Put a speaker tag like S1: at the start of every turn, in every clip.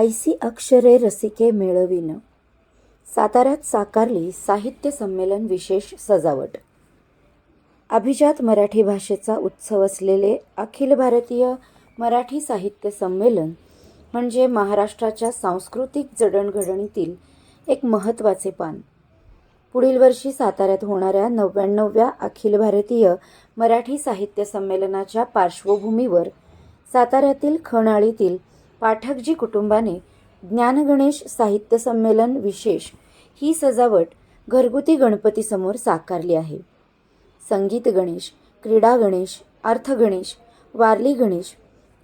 S1: ऐसी अक्षरे रसिके मेळविन साताऱ्यात साकारली साहित्य संमेलन विशेष सजावट. अभिजात मराठी भाषेचा उत्सव असलेले अखिल भारतीय मराठी साहित्य संमेलन म्हणजे महाराष्ट्राच्या सांस्कृतिक जडणघडणीतील एक महत्त्वाचे पान. पुढील वर्षी साताऱ्यात होणाऱ्या नव्याण्णव्या अखिल भारतीय मराठी साहित्य संमेलनाच्या पार्श्वभूमीवर साताऱ्यातील खणाळीतील पाठकजी कुटुंबाने ज्ञानगणेश साहित्य संमेलन विशेष ही सजावट घरगुती गणपतीसमोर साकारली आहे. संगीत गणेश क्रीडा गणेश अर्थगणेश वारली गणेश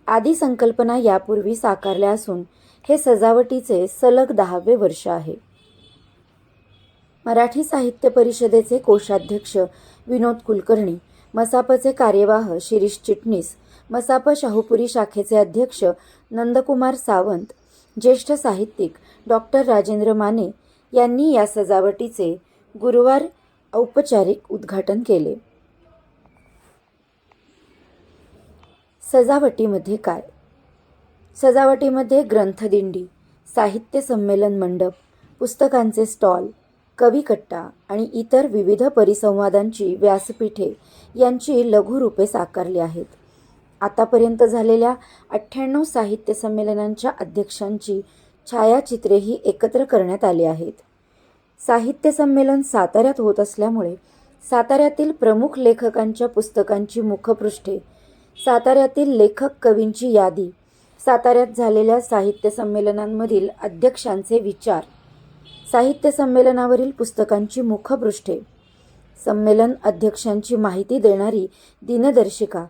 S1: आदी संकल्पना यापूर्वी साकारल्या असून हे सजावटीचे सलग दहावे वर्ष आहे. मराठी साहित्य परिषदेचे कोषाध्यक्ष विनोद कुलकर्णी मसापचे कार्यवाह शिरीष चिटणीस मसाप शाहूपुरी शाखेचे अध्यक्ष नंदकुमार सावंत ज्येष्ठ साहित्यिक डॉक्टर राजेंद्र माने यांनी या सजावटीचे गुरुवार औपचारिक उद्घाटन केले. सजावटीमध्ये काय? सजावटीमध्ये ग्रंथदिंडी साहित्य संमेलन मंडप पुस्तकांचे स्टॉल कविकट्टा आणि इतर विविध परिसंवादांची व्यासपीठे यांची लघुरूपे साकारली आहेत. आतापर्यंत झालेल्या अठ्ठ्याण्णव साहित्य संमेलनांच्या अध्यक्षांची छायाचित्रेही एकत्र करण्यात आली आहेत. साहित्य संमेलन साताऱ्यात होत असल्यामुळे साताऱ्यातील प्रमुख लेखकांच्या पुस्तकांची मुखपृष्ठे साताऱ्यातील लेखक कवींची यादी साताऱ्यात झालेल्या साहित्य संमेलनांमधील अध्यक्षांचे विचार साहित्य संमेलनावरील पुस्तकांची मुखपृष्ठे संमेलन अध्यक्षांची माहिती देणारी दिनदर्शिका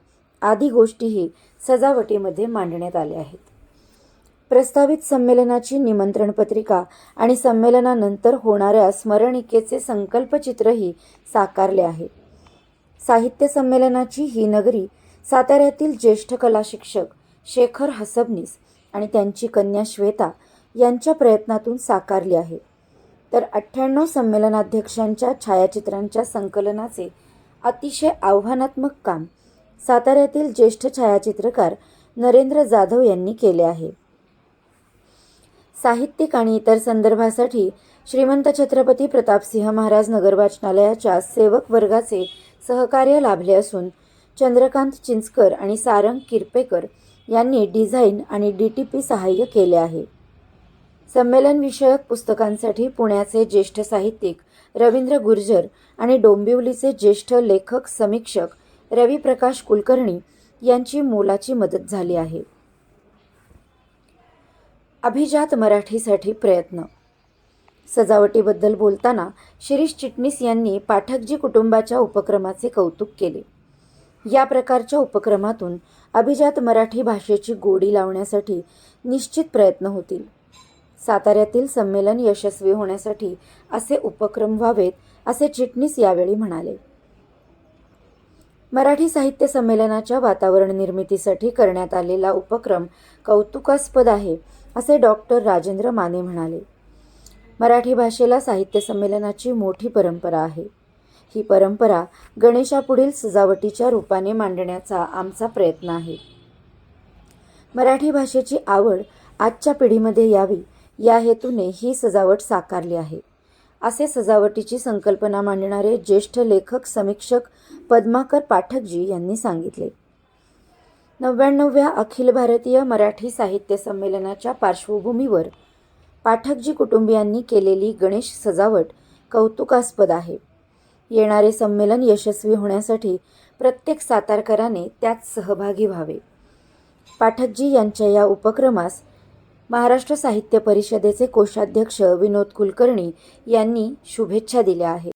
S1: आदी गोष्टीही सजावटीमध्ये मांडण्यात आल्या आहेत. प्रस्तावित संमेलनाची निमंत्रण पत्रिका आणि संमेलनानंतर होणाऱ्या स्मरणिकेचे संकल्पचित्रही साकारले आहे. साहित्य संमेलनाची ही नगरी साताऱ्यातील ज्येष्ठ कला शिक्षक शेखर हसबनीस आणि त्यांची कन्या श्वेता यांच्या प्रयत्नातून साकारली आहे. तर अठ्ठ्याण्णव संमेलनाध्यक्षांच्या छायाचित्रांच्या संकलनाचे अतिशय आव्हानात्मक काम साताऱ्यातील ज्येष्ठ छायाचित्रकार नरेंद्र जाधव यांनी केले आहे. साहित्यिक आणि इतर संदर्भासाठी श्रीमंत छत्रपती प्रतापसिंह महाराज नगर वाचनालयाच्या सेवक वर्गाचे सहकार्य लाभले असून चंद्रकांत चिंचकर आणि सारंग किरपेकर यांनी डिझाईन आणि डी टी पी सहाय्य केले आहे. संमेलनविषयक पुस्तकांसाठी पुण्याचे ज्येष्ठ साहित्यिक रवींद्र गुर्जर आणि डोंबिवलीचे ज्येष्ठ लेखक समीक्षक रवी प्रकाश कुलकर्णी यांची मोलाची मदत झाली आहे. अभिजात मराठीसाठी प्रयत्न. सजावटीबद्दल बोलताना शिरीष चिटणीस यांनी पाठकजी कुटुंबाच्या उपक्रमाचे कौतुक केले. या प्रकारच्या उपक्रमातून अभिजात मराठी भाषेची गोडी लावण्यासाठी निश्चित प्रयत्न होतील. साताऱ्यातील संमेलन यशस्वी होण्यासाठी असे उपक्रम व्हावेत असे चिटणीस यावेळी म्हणाले. मराठी साहित्य संमेलनाच्या वातावरण निर्मितीसाठी करण्यात आलेला उपक्रम कौतुकास्पद आहे असे डॉक्टर राजेंद्र माने म्हणाले. मराठी भाषेला साहित्य संमेलनाची मोठी परंपरा आहे. ही परंपरा गणेशापुढील सजावटीच्या रूपाने मांडण्याचा आमचा प्रयत्न आहे. मराठी भाषेची आवड आजच्या पिढीमध्ये यावी या हेतूने ही सजावट साकारली आहे. असे सजावटीची संकल्पना मांडणारे ज्येष्ठ लेखक समीक्षक पद्माकर पाठकजी यांनी सांगितले. नव्याण्णव्या अखिल भारतीय मराठी साहित्य संमेलनाच्या पार्श्वभूमीवर पाठकजी कुटुंबियांनी केलेली गणेश सजावट कौतुकास्पद आहे. येणारे संमेलन यशस्वी होण्यासाठी प्रत्येक सातारकराने त्यात सहभागी व्हावे. पाठकजी यांच्या या उपक्रमास महाराष्ट्र साहित्य परिषदेचे कोषाध्यक्ष विनोद कुलकर्णी यांनी शुभेच्छा दिल्या आहेत.